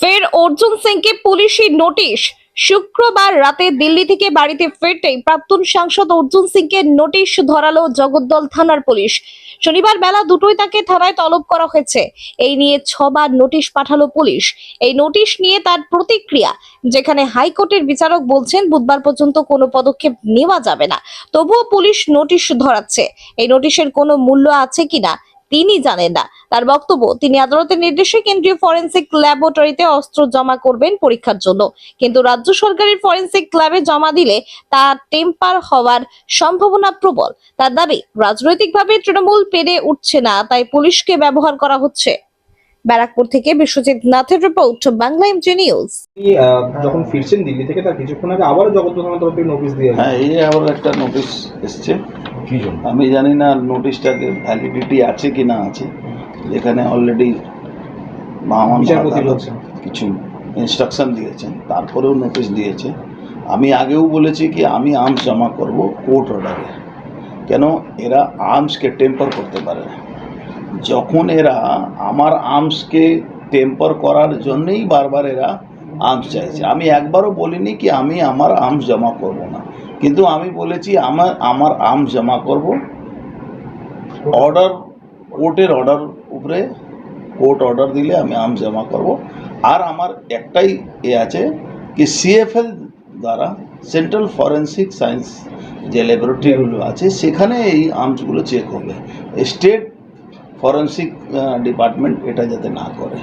ফের অর্জুন সিংকে পুলিশি নোটিশ। শুক্রবার রাতে দিল্লি থেকে বাড়িতে ফিরতেই প্রাক্তন সাংসদ অর্জুন সিংকে নোটিশ ধরালো জগদ্দল থানার পুলিশ। শনিবার বেলা দুটোই তাকে থানায় তলব করা হয়েছে। এই নিয়ে ছবার নোটিশ পাঠালো পুলিশ। এই নোটিশ নিয়ে তার প্রতিক্রিয়া, যেখানে হাইকোর্টের বিচারক বলছেন, বুধবার পর্যন্ত কোনো পদক্ষেপ নেওয়া যাবে না। তবুও পুলিশ নোটিশ ধরাচ্ছে। এই নোটিশের কোনো মূল্য আছে কিনা তিনি জানেন না। তার বক্তব্য তিনি আদালতের নির্দেশে কেন্দ্রীয় ফরেন্সিক ল্যাবরেটরিতে অস্ত্র জমা করবেন পরীক্ষার জন্য। কিন্তু রাজ্য সরকারের ফরেন্সিক ল্যাবে জমা দিলে তা টেম্পার হওয়ার সম্ভাবনা প্রবল। তার দাবি রাজনৈতিকভাবে তৃণমূল পেরে উঠছে না তাই পুলিশকে ব্যবহার করা হচ্ছে। ব্যারাকপুর থেকে বিশ্বজিৎ নাথের রিপোর্ট বাংলা এমজি নিউজ। যখন ফিরছেন দিল্লি থেকে তার কিছুক্ষণ আগে থানার তরফ নোটিশ দিয়ে হ্যাঁ এই আবার একটা নোটিশ এসছে। কি জন্য? আমি জানি না নোটিশটাকে ভ্যালিডিটি আছে কি না আছে। যেখানে অলরেডি। কিছু ইনস্ট্রাকশন দিয়েছেন তারপরেও নোটিশ দিয়েছে। আমি আগেও বলেছি কি আমি আর্মস জমা করব কোর্ট অর্ডারে কেন? এরা আর্মসকে টেম্পার করতে পারে। যখন এরা আমার আর্মসকে টেম্পার করার জন্যই বারবার এরা আর্মস চাইছে। আমি একবারও বলিনি কি আমি আমার আর্মস জমা করব না। কিন্তু আমি বলেছি, আমার আমার আর্মস জমা করব। অর্ডার, কোর্টের অর্ডার উপরে, কোর্ট অর্ডার দিলে আমি আর্মস জমা করব। আর আমার একটাই এ আছে কি সিএফএল দ্বারা সেন্ট্রাল ফরেন্সিক সায়েন্স যে ল্যাবরেটরিগুলো আছে, সেখানে এই আর্মসগুলো চেক হবে। স্টেট ফরেন্সিক ডিপার্টমেন্ট এটা যাতে না করে।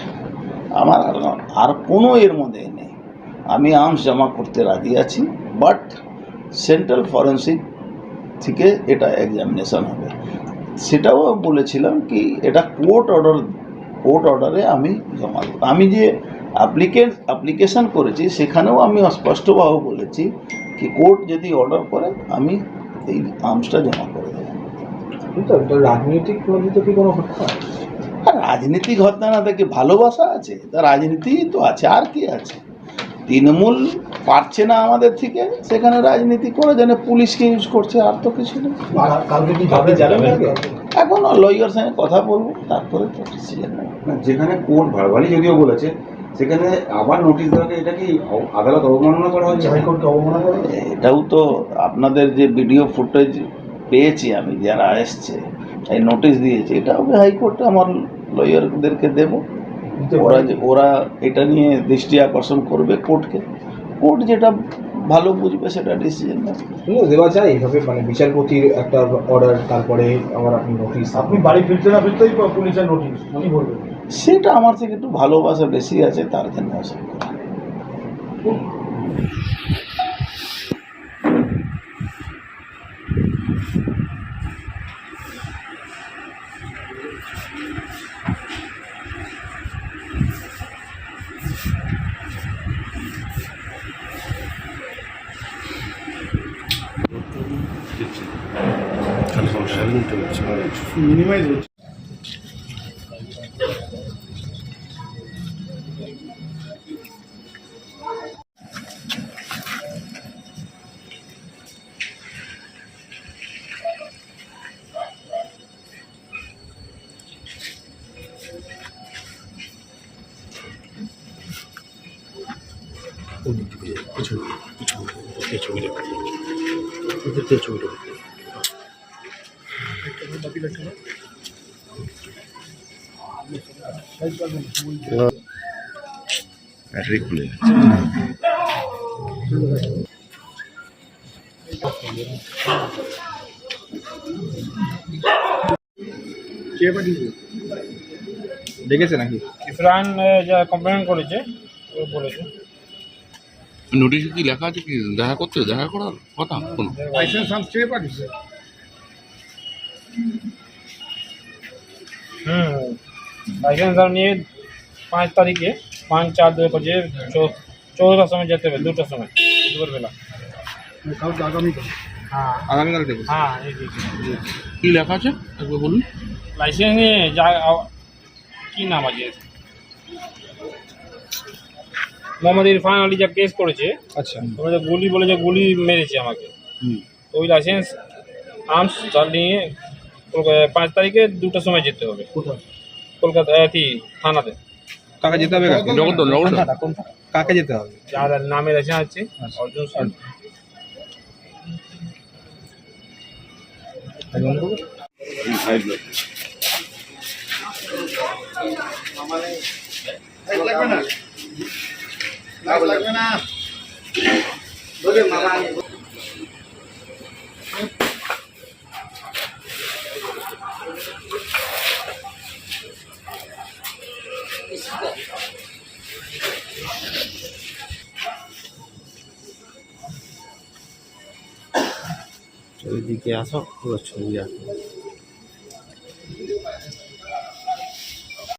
আমার আর- আর কোনো এর মধ্যে নেই। আমি আর্মস জমা করতে রাজি আছি বাট সেন্ট্রাল ফরেন্সিক থেকে এটা এক্সামিনেশন হবে। সেটাও বলেছিলাম কি এটা কোর্ট অর্ডার কোর্ট অর্ডারে আমি জমা দেবো। আমি যে অ্যাপ্লিকেন্ট অ্যাপ্লিকেশন করেছি সেখানেও আমি স্পষ্টভাবে বলেছি কি কোর্ট যদি অর্ডার করে আমি এই আর্মসটা জমা করে দেবো। রাজনৈতিক কি কোনো রাজনীতিক হত্যা না থেকে ভালোবাসা আছে তা রাজনীতি তো আছে আর কি আছে? তৃণমূল পারছে না আমাদের থেকে সেখানে রাজনীতি করে যেন পুলিশকে ইউজ করছে আর তো কিছু আগে এখন লয়ার সঙ্গে কথা বলব তারপরে তো ডিসিশন না, যেখানে কোর্ট ভারবারই যদিও বলেছে সেখানে আবার নোটিশ দেওয়াকে এটা কি আদালত অবমাননা করা হচ্ছে হাইকোর্টকে অবমাননা করে এটাও তো আপনাদের যে ভিডিও ফুটেজ পেয়েছি আমি যারা এসছে এই নোটিশ দিয়েছে এটাও হাইকোর্টে আমার লয়ারদেরকে দেব? ওরা যে ওরা এটা নিয়ে দৃষ্টি আকর্ষণ করবে কোর্টকে। কোর্ট যেটা ভালো বুঝবে সেটা ডিসিশন নেবে। দেওয়া যায় এইভাবে মানে বিচারপতির একটা অর্ডার তারপরে আবার আপনি নোটিশ আপনি বাড়ি ফিরতে না ফিরতেই পুলিশের নোটিশ উনি বলবেন? সেটা আমার থেকে একটু ভালোবাসা বেশি আছে তার জন্য minimize it. 그쪽으로 그쪽으로 그쪽으로 그쪽으로 দেখেছে নাকি? ইফরান যা কমপ্লেন করেছে ও বলেছে। নোটিশে কি লেখা আছে কি? দেখা করতে দেখা করার কথা? কোনো? লাইসেন্স কে পাঠিয়েছে। লাইসেন্স নিয়ে পাঁচ তারিখে পাঁচ চার দু বাজে চৌদার সময় যেতে হবে দুটোর সময় দুপুরবেলা। আগামীকাল? হ্যাঁ। আগামীকাল দেখেছে হ্যাঁ এই যে, জি। কি লেখা আছে? একবার বলুন। লাইসেন্স নিয়ে যা কি নাম আছে? মোহাম্মদ ইরফান আলী যা কেস করেছে আচ্ছা। ওরা গুলি বলে যে গুলি মেরেছে আমাকে। তো ওই লাইসেন্স আর্মস নিয়ে কলকা- পাঁচ তারিখে দুটোর সময় যেতে হবে। কোথায়? কলকাতা এটি থানাতে। কাকে যেতে হবে কাকে? জগদ্দল জগদ্দল। কাকে যেতে হবে? যার নামে লেখা আছে অর্জুন সিং। ওইদিকে আসো পুরো ছবি আসো